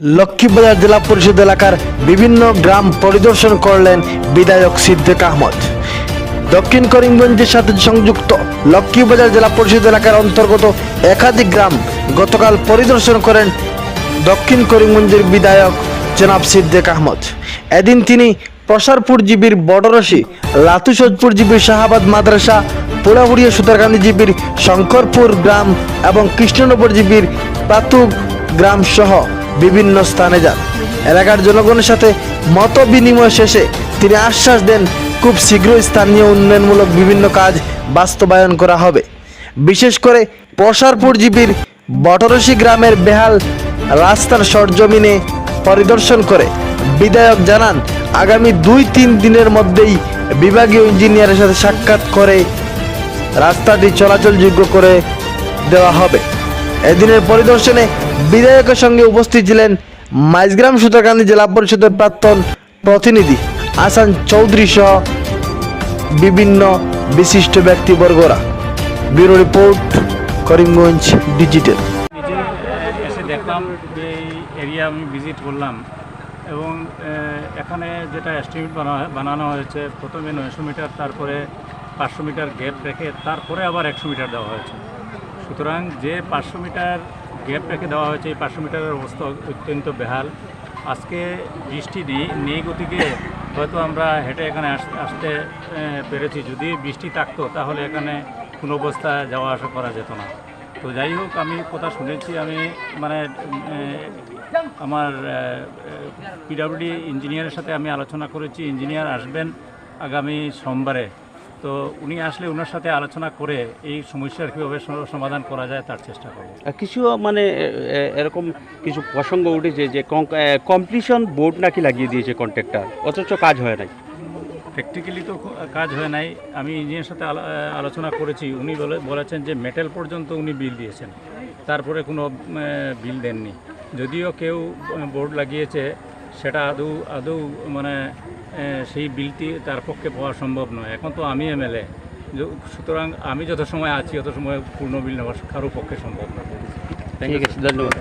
লক্ষ্মীবাজার জেলা পরিষদ এলাকার বিভিন্ন গ্রাম পরিদর্শন করলেন বিধায়ক সিদ্দিক আহমদ। দক্ষিণ করিমগঞ্জের সাথে সংযুক্ত লক্ষ্মীবাজার জেলা পরিষদ এলাকার অন্তর্গত একাধিক গ্রাম গতকাল পরিদর্শন করেন দক্ষিণ করিমগঞ্জের বিধায়ক জনাব সিদ্দিক আহমদ। এদিন তিনি প্রসারপুর জিবির বড়রশি লাতু সজপুর জিবির শাহাবাদ মাদ্রাসা পোড়াবুড়িয়া সুতারকান্দি জিবির শঙ্করপুর গ্রাম এবং কৃষ্ণনগর জিবির প্রাতু গ্রাম সহ বিভিন্ন স্থানে যান। এলাকার জনগণের সাথে মত বিনিময় শেষে তিনি আশ্বাস দেন, খুব শীঘ্রই স্থানীয় উন্নয়নমূলক বিভিন্ন কাজ বাস্তবায়ন করা হবে। বিশেষ করে প্রসারপুর জিবির বটরসি গ্রামের বেহাল রাস্তার সরজমিনে পরিদর্শন করে বিধায়ক জানান, আগামী দুই তিন দিনের মধ্যেই বিভাগীয় ইঞ্জিনিয়ারের সাথে সাক্ষাৎ করে রাস্তাটি চলাচলযোগ্য করে দেওয়া হবে। এদিনের পরিদর্শনে বিধায়কের সঙ্গে উপস্থিত ছিলেন মাইজগ্রাম সুতারকান্দি জেলা পরিষদের প্রাক্তন প্রতিনিধি আসান চৌধুরী সহ বিভিন্ন বিশিষ্ট ব্যক্তিবর্গরা। Bureau report, Karimganj digital. এসে দেখলাম যে এরিয়া আমি ভিজিট করলাম এবং এখানে যেটা এস্টিমেট বানা- বানানো হয়েছে, প্রথমে নয়শো মিটার, তারপরে পাঁচশো মিটার গ্যাপ রেখে, তারপরে আবার একশো মিটার দেওয়া হয়েছে। সুতরাং যে পাঁচশো মিটার গ্যাপ রেখে দেওয়া হয়েছে, এই পাঁচশো মিটারের অবস্থা অত্যন্ত বেহাল। আজকে বৃষ্টি নেই নেই গতিকে হয়তো আমরা হেঁটে এখানে আস- আসতে পেরেছি। যদি বৃষ্টি থাকতো, তাহলে এখানে কোনো অবস্থা যাওয়া আসা করা যেত না। তো যাই হোক, আমি কথা শুনেছি, আমি মানে আমার পিডাব্লিউডি ইঞ্জিনিয়ারের সাথে আমি আলোচনা করেছি। ইঞ্জিনিয়ার আসবেন আগামী সোমবারে। তো উনি আসলে ওনার সাথে আলোচনা করে এই সমস্যার কীভাবে সমাধান করা যায় তার চেষ্টা করব। কিছু মানে এরকম কিছু প্রসঙ্গ উঠেছে যে কমপ্লিশন বোর্ড নাকি লাগিয়ে দিয়েছে কন্ট্রাক্টর অথচ কাজ হয় নাই। প্র্যাকটিক্যালি তো কাজ হয় নাই। আমি ইঞ্জিনিয়ারের সাথে আলোচনা করেছি। উনি বলে বলেছেন যে মেটেল পর্যন্ত উনি বিল দিয়েছেন। তারপরে কোনো বিল দেননি। যদিও কেউ বোর্ড লাগিয়েছে সেটা আদৌ আদৌ মানে সেই বিলটি তার পক্ষে পাওয়া সম্ভব নয়। এখন তো আমি এমএলএ। সুতরাং আমি যত সময় আছি যত সময় পূর্ণ বিল নেওয়া কারও পক্ষে সম্ভব নয়। থ্যাংক ঠিক ইউ আছে, ধন্যবাদ।